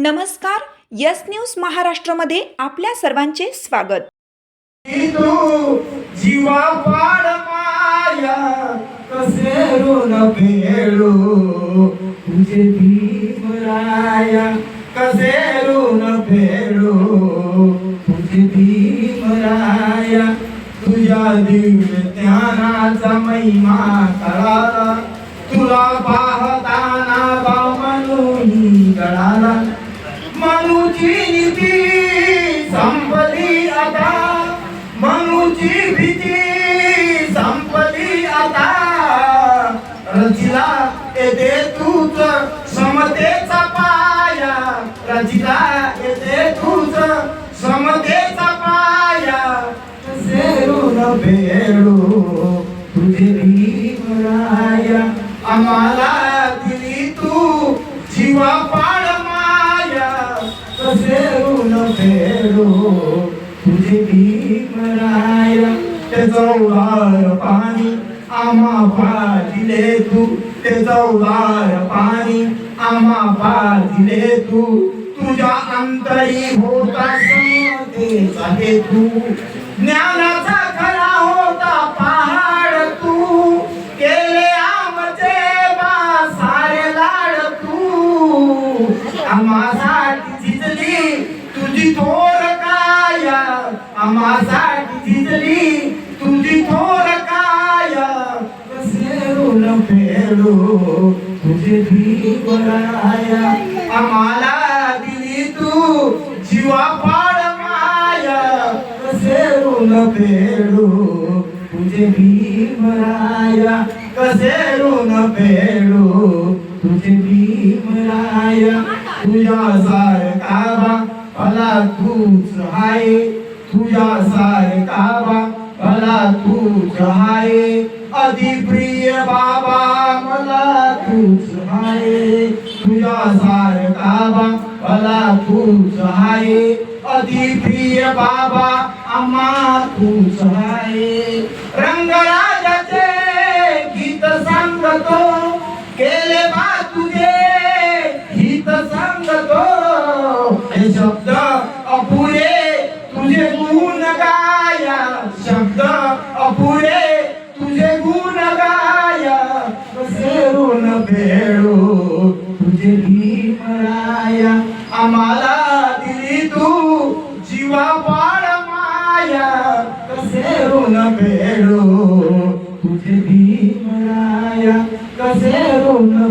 नमस्कार yes news महाराष्ट्रामध्ये आपल्या सर्वांचे स्वागत. जीवा पाड माया कसे ऋण फेडू? तुझे भीमराया कसे ऋण फेडू? तुझे भीमराया तुझ्या दिव्य ज्ञानाचा महिमा कळाला. तुला पाहता आता मनुची भीती संपली आता. रचिला येते तूच समतेचा पाया. रचिला येते तूच समतेचा पाया. कसे ऋण फेडू तुझे भीमराया आम्हाला दिली तू जीवा पाड माया. कसे ऋण फेडू तुझे भीमराया ते चौदार पाणी आम्हा पाजिले तू. ते चौदार पाणी आम्हा पाजिले तू. तुझ्या अंतरी होता समतेचा हेतू ज्ञानाचा खरा होता पहाड तू. केले आमचे बा सारे लाड तू. आम्हासाठी झिजली तुझी तो आम्हासाठी झिजली तुझी थोर काया कसे ऋण फेडू तुझे भीमराया आम्हाला दिली तू जीवा पाड माया कसे ऋण फेडू तुझे भीमराया कसे ऋण फेडू तुझे भीमराया तुझ्या सारखा बा भला तूच आहे तुझ्या सारखा मला तूच आहे अधिप्रिय बाबा मला तूच आहे तुझ्या सारखा मला तूच आहे अधिप्रिय बाबा आम्हा तूच आहे रंगराजाचे तुझे गुण गाया शब्द अपुरे. तुझे गुण गाया कसे ऋण फेडू तुझे भीमराया आम्हाला दिली तू. जीवा पाड माया कसे ऋण फेडू तुझे भीमराया कसे ऋण